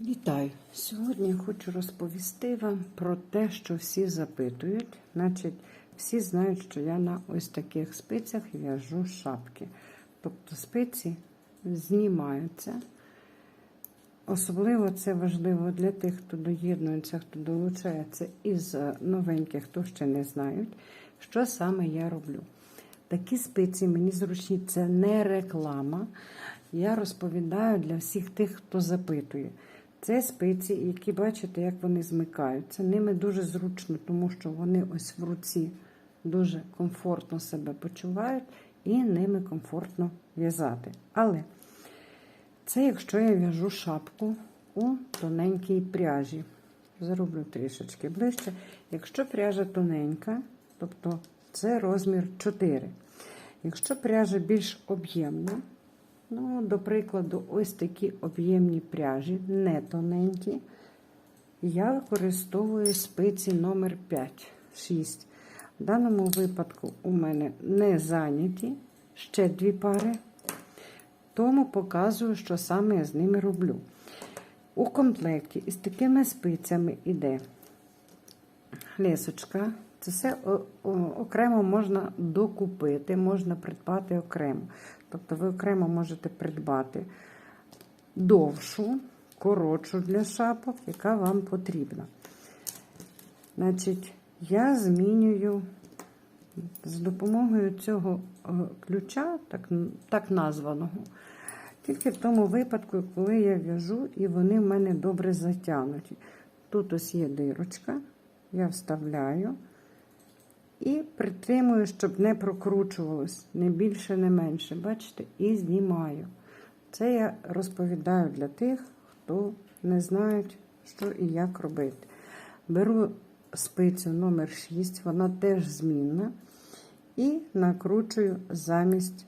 Вітаю! Сьогодні я хочу розповісти вам про те, що всі запитують. Значить, всі знають, що я на ось таких спицях в'яжу шапки. Тобто спиці знімаються. Особливо це важливо для тих, хто доєднується, хто долучається із новеньких, хто ще не знають, що саме я роблю. Такі спиці мені зручні, це не реклама. Я розповідаю для всіх тих, хто запитує. Це спиці, які бачите, як вони змикаються. Ними дуже зручно, тому що вони ось в руці дуже комфортно себе почувають і ними комфортно в'язати. Але це якщо я в'яжу шапку у тоненькій пряжі. Зроблю трішечки ближче. Якщо пряжа тоненька, тобто це розмір 4. Якщо пряжа більш об'ємна, ну, до прикладу, ось такі об'ємні пряжі, не тоненькі, я використовую спиці номер 5, 6. В даному випадку у мене не зайняті ще дві пари, тому показую, що саме я з ними роблю. У комплекті із такими спицями йде лесочка. Це все окремо можна докупити, можна придбати окремо. Тобто ви окремо можете придбати довшу, коротшу для шапок, яка вам потрібна. Значить, я змінюю з допомогою цього ключа, так, так названого, тільки в тому випадку, коли я в'яжу і вони в мене добре затягнуті. Тут ось є дирочка, я вставляю. І притримую, щоб не прокручувалось, не більше, не менше. Бачите? І знімаю. Це я розповідаю для тих, хто не знають, що і як робити. Беру спицю номер 6 вона теж змінна. І накручую замість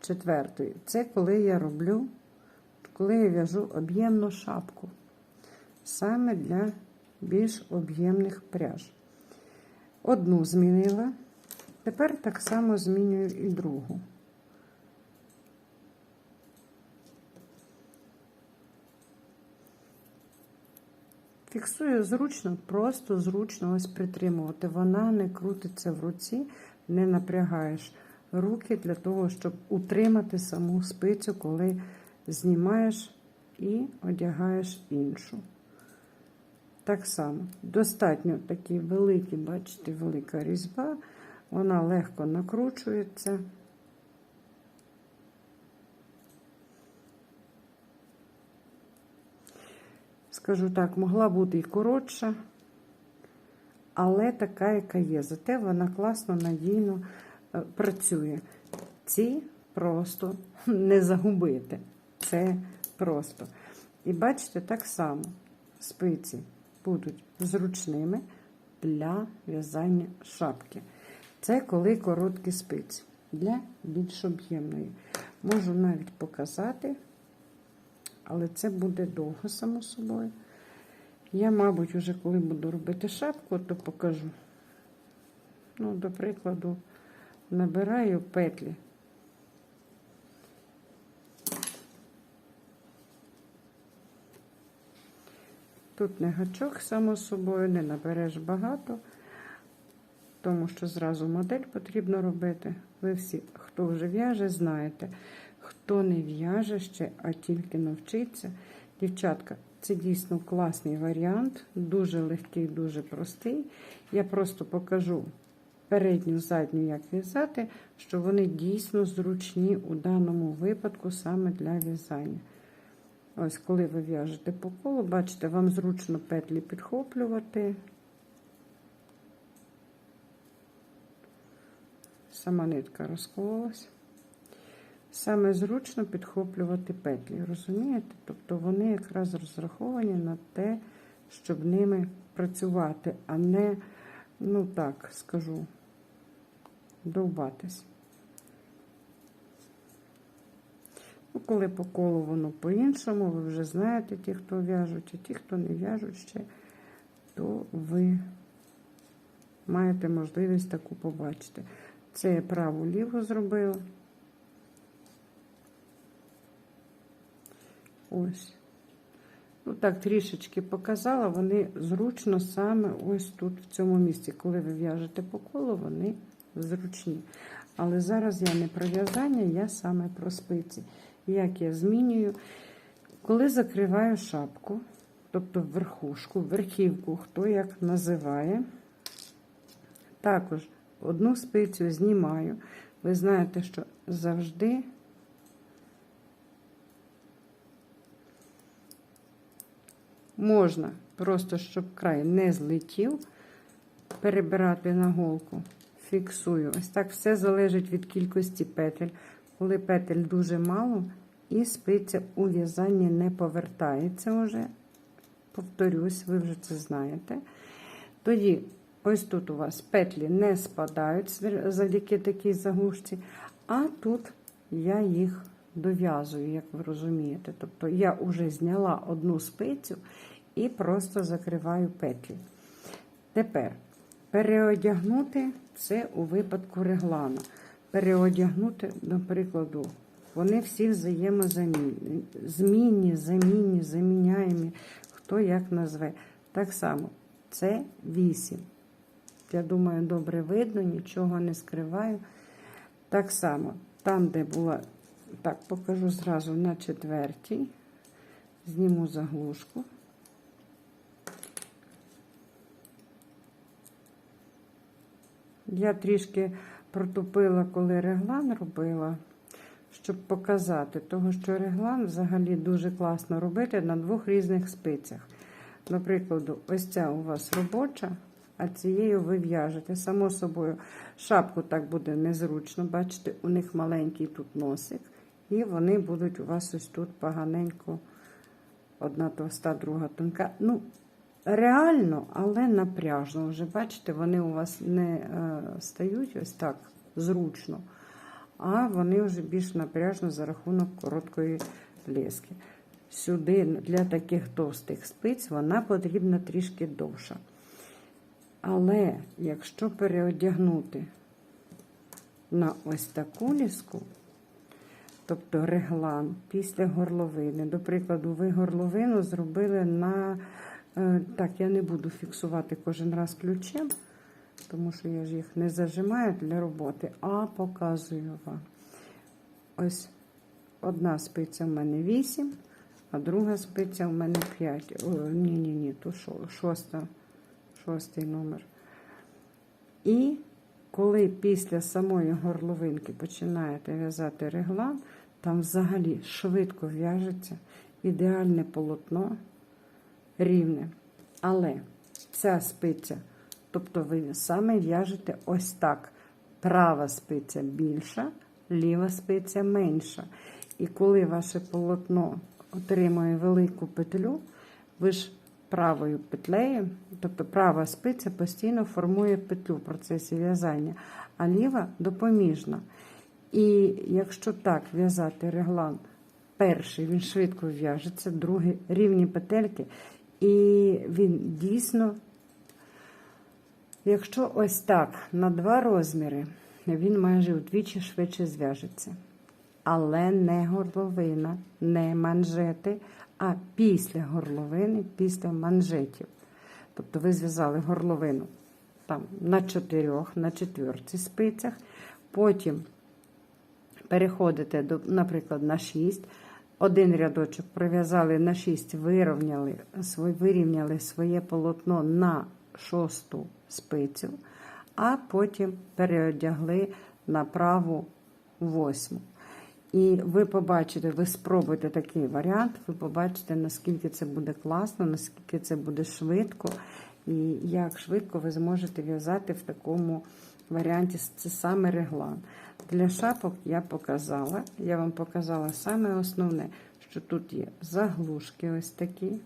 четвертої. Це коли я роблю, коли я в'яжу об'ємну шапку. Саме для більш об'ємних пряж. Одну змінила, тепер так само змінюю і другу. Фіксую зручно, просто зручно ось притримувати. Вона не крутиться в руці, не напрягаєш руки для того, щоб утримати саму спицю, коли знімаєш і одягаєш іншу. Так само, достатньо такі великі, бачите, велика різьба, вона легко накручується. Скажу так, могла бути і коротша, але така, яка є. Зате вона класно, надійно е, працює. Ці просто не загубити. Це просто. І бачите, так само спиці будуть зручними для в'язання шапки. Це коли короткі спиці для більш об'ємної. Можу навіть показати, але це буде довго, само собою. Я, мабуть, вже коли буду робити шапку, то покажу. Ну, до прикладу, набираю петлі. Тут не гачок, само собою, не набереш багато, тому що зразу модель потрібно робити. Ви всі, хто вже в'яже, знаєте. Хто не в'яже ще, а тільки навчиться. Дівчатка, це дійсно класний варіант, дуже легкий, дуже простий. Я просто покажу передню, задню, як в'язати, що вони дійсно зручні у даному випадку саме для в'язання. Ось, коли ви в'яжете по колу, бачите, вам зручно петлі підхоплювати. Сама нитка розкололась. Саме зручно підхоплювати петлі, розумієте? Тобто вони якраз розраховані на те, щоб ними працювати, а не, ну так скажу, довбатись. Ну, коли по колу воно по-іншому, ви вже знаєте, ті, хто в'яжуть, а ті, хто не в'яжуть ще, то ви маєте можливість таку побачити. Це я праву ліву зробила. Ось. Ну так, трішечки показала, вони зручно саме ось тут, в цьому місці. Коли ви в'яжете по колу, вони зручні. Але зараз я не про в'язання, я саме про спиці. Як я змінюю, коли закриваю шапку, тобто верхушку, верхівку, хто як називає, також одну спицю знімаю. Ви знаєте, що завжди можна, просто щоб край не злетів, перебирати на голку, фіксую. Ось так все залежить від кількості петель. Коли петель дуже мало, і спиця у в'язанні не повертається вже. Повторюсь, ви вже це знаєте. Тоді, ось тут у вас петлі не спадають завдяки такій заглушці, а тут я їх дов'язую, як ви розумієте. Тобто я вже зняла одну спицю і просто закриваю петлі. Тепер переодягнути це у випадку реглану. Переодягнути, до прикладу, вони всі взаємозамінні, змінні, замінні, заміняємі, хто як назве. Так само, це 8. Я думаю, добре видно, нічого не скриваю. Так само, там, де була, так, покажу зразу на четвертій, зніму заглушку. Я трішки протупила, коли реглан робила, щоб показати, того, що реглан взагалі дуже класно робити на двох різних спицях. Наприклад, ось ця у вас робоча, а цією ви в'яжете. Само собою, шапку так буде незручно. Бачите, у них маленький тут носик, і вони будуть у вас ось тут поганенько, одна товста, друга тонка. Ну, Реально, але напряжно. Вже бачите, вони у вас не е, стають ось так зручно, а вони вже більш напряжно за рахунок короткої лески. Сюди для таких товстих спиць вона потрібна трішки довша. Але якщо переодягнути на ось таку ліску, тобто реглан після горловини, до прикладу, ви горловину зробили на Так, я не буду фіксувати кожен раз ключем, тому що я ж їх не зажимаю для роботи, а показую вам. Ось одна спиця в мене 8, а друга спиця в мене 5. Ні-ні, ні, то шоста, шостий номер. І коли після самої горловинки починаєте в'язати реглан, там взагалі швидко в'яжеться ідеальне полотно рівне. Але ця спиця, тобто ви саме в'яжете ось так. Права спиця більша, ліва спиця менша. І коли ваше полотно отримує велику петлю, ви ж правою петлею, тобто права спиця постійно формує петлю в процесі в'язання, а ліва допоміжна. І якщо так в'язати реглан, перший він швидко в'яжеться, другий рівні петельки. І він дійсно, якщо ось так на два розміри, він майже вдвічі швидше зв'яжеться. Але не горловина, не манжети, а після горловини, після манжетів. Тобто ви зв'язали горловину там на чотирьох, на четвертій спицях, потім переходите, до, наприклад, на шість. Один рядочок пров'язали на 6, вирівняли, вирівняли своє полотно на шосту спицю, а потім переодягли на праву восьму. І ви побачите, ви спробуєте такий варіант, ви побачите, наскільки це буде класно, наскільки це буде швидко, і як швидко ви зможете в'язати в такому варіанті. Це саме реглан. Для шапок я показала, я вам показала саме основне, що тут є заглушки ось такі.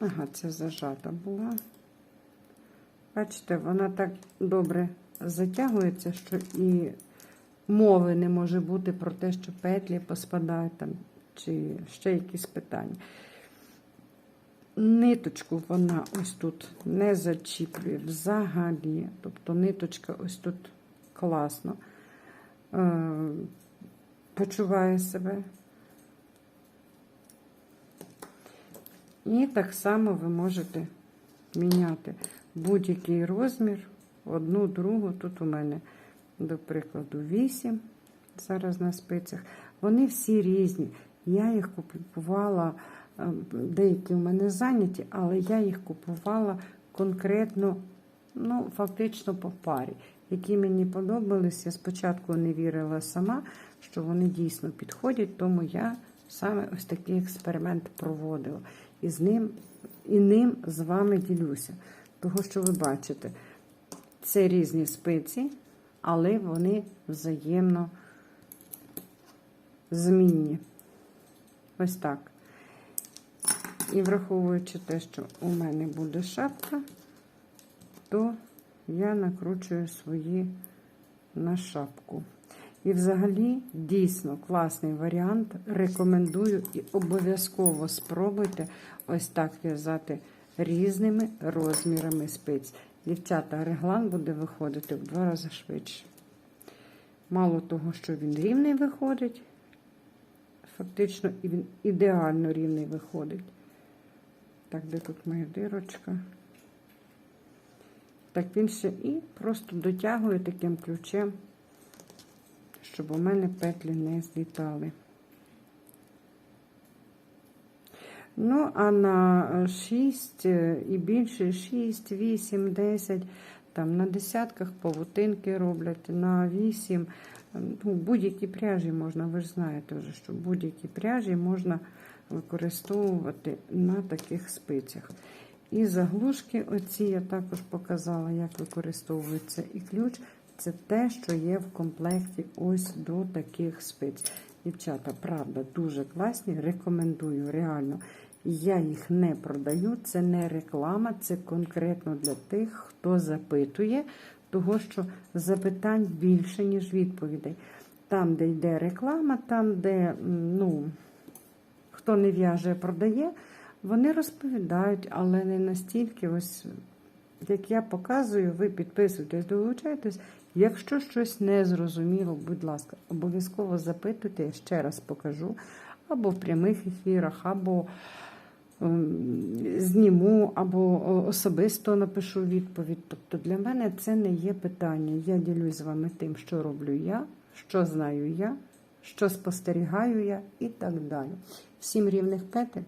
Ага, це зажата була. Бачите, вона так добре затягується, що і мови не може бути про те, що петлі поспадають там, чи ще якісь питання. Ниточку вона ось тут не зачіплює взагалі. Тобто ниточка ось тут класно е, почуває себе. І так само ви можете міняти будь-який розмір, одну, другу. Тут у мене, до прикладу, 8 зараз на спицях. Вони всі різні. Я їх купувала, деякі в мене зайняті, але я їх купувала конкретно, ну, фактично по парі, які мені подобались. Я спочатку не вірила сама, що вони дійсно підходять, тому я саме ось такий експеримент проводила. І з ним, і ним з вами ділюся. Того, що ви бачите, це різні спиці, але вони взаємно змінні. Ось так. І враховуючи те, що у мене буде шапка, то я накручую свої на шапку. І взагалі дійсно класний варіант. Рекомендую і обов'язково спробуйте ось так в'язати різними розмірами спиць. Дівчата, реглан буде виходити в два рази швидше. Мало того, що він рівний виходить, фактично він ідеально рівний виходить. Так, де тут моя дирочка? Так він ще і просто дотягує таким ключем, щоб у мене петлі не злітали. Ну, а на 6 і більше 6, 8, 10, там на десятках павутинки роблять, на 8. Ну, будь-які пряжі можна, ви ж знаєте вже, що будь-які пряжі можна використовувати на таких спицях. І заглушки, оці я також показала, як використовується і ключ. Це те, що є в комплекті ось до таких спиць. Дівчата, правда, дуже класні. Рекомендую реально. Я їх не продаю, це не реклама, це конкретно для тих, хто запитує, того що запитань більше, ніж відповідей. Там, де йде реклама, там, де ну, хто не в'яже, продає, вони розповідають, але не настільки, ось, як я показую, ви підписуєтесь, долучаєтесь. Якщо щось не зрозуміло, будь ласка, обов'язково запитуйте, я ще раз покажу, або в прямих ефірах, або зніму, або особисто напишу відповідь. Тобто для мене це не є питання. Я ділюсь з вами тим, що роблю я, що знаю я, що спостерігаю я і так далі. Всім рівних петель.